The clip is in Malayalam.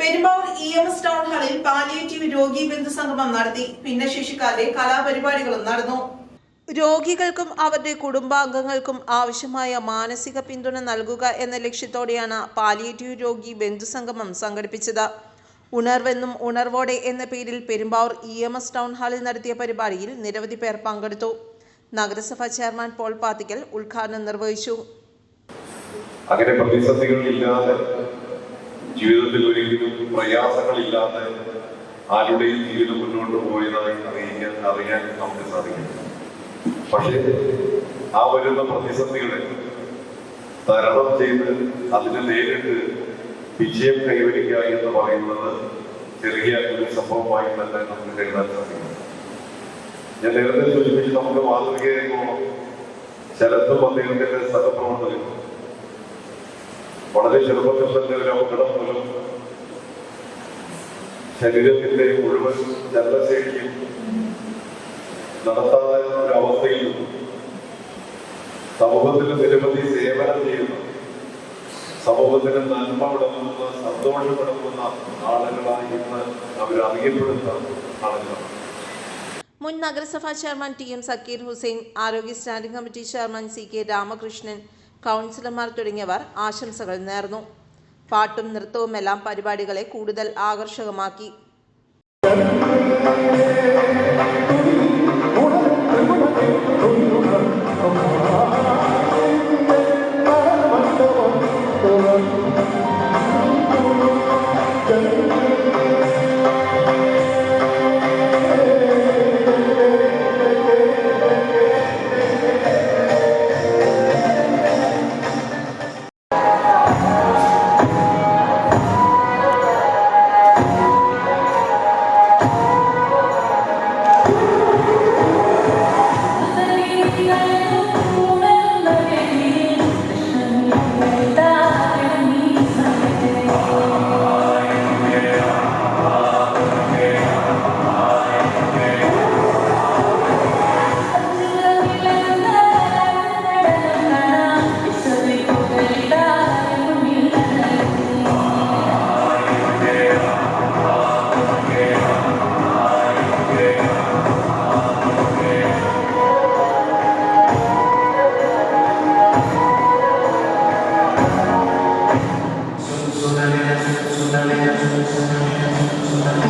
Perumbavoor E M S town ഹാളിൽ പാലിയേറ്റീവ് രോഗി ബന്ധു സംഗമം നടത്തി. ഭിന്നശേഷിക്കാരുടെ കലാപരിപാടികളും നടന്നു. രോഗികൾക്കും അവരുടെ കുടുംബാംഗങ്ങൾക്കും ആവശ്യമായ മാനസിക പിന്തുണ നൽകുക എന്ന ലക്ഷ്യത്തോടെയാണ് പാലിയേറ്റീവ് രോഗി ബന്ധു സംഗമം സംഘടിപ്പിച്ചത്. ഉണർവെന്നും ഉണർവോടെ എന്ന പേരിൽ Perumbavoor E M S town ഹാളിൽ നടത്തിയ പരിപാടിയിൽ നിരവധി പേർ പങ്കെടുത്തു. നഗരസഭാ ചെയർമാൻ പോൾ പാത്തിക്കൽ ഉദ്ഘാടനം നിർവഹിച്ചു. അങ്ങനെ പ്രതിസന്ധികളില്ലാതെ ജീവിതത്തിൽ ഒരിക്കലും പ്രയാസങ്ങളില്ലാതെ ആരുടെയും ജീവിതം മുന്നോട്ട് പോയതായി അറിയിക്കാൻ അറിയാൻ നമുക്ക് സാധിക്കും പക്ഷേ ആ വരുന്ന പ്രതിസന്ധികളെ തരണം ചെയ്ത് അതിനെ നേരിട്ട് വിജയം കൈവരിക്കുക എന്ന് പറയുന്നത് ചെറിയ ഒരു സംഭവമായി തന്നെ നമുക്ക് കരുതാൻ സാധിക്കും ഞാൻ നേരത്തെ സൂചിപ്പിച്ച് നമുക്ക് പോകണം ശരത്തും അദ്ദേഹത്തിന്റെ സഹപ്രവർത്തകരും വളരെ ചെറുപ്പത്തിൽ തന്നെ ഒരു അപകടം മൂലം ശരീരത്തിന്റെ മുഴുവൻ ചലനശേഷിയും നടത്താതെ ഒരു അവസ്ഥയിൽ സമൂഹത്തിന് നിരവധി സേവനം ചെയ്യുന്ന സമൂഹത്തിന് നന്മ വിളമ്പുന്ന സന്തോഷം വിളമ്പുന്ന ആളുകളായി ഇന്ന് അവർ അറിയപ്പെടുന്ന ആളുകളാണ്. മുൻ നഗരസഭാ chairman T M Zakir Hussain ആരോഗ്യ standing committee chairman C K Ramakrishnan കൗൺസിലർമാർ തുടങ്ങിയവർ ആശംസകൾ നേർന്നു. പാട്ടും നൃത്തവുമെല്ലാം പരിപാടികളെ കൂടുതൽ ആകർഷകമാക്കി. Thank you.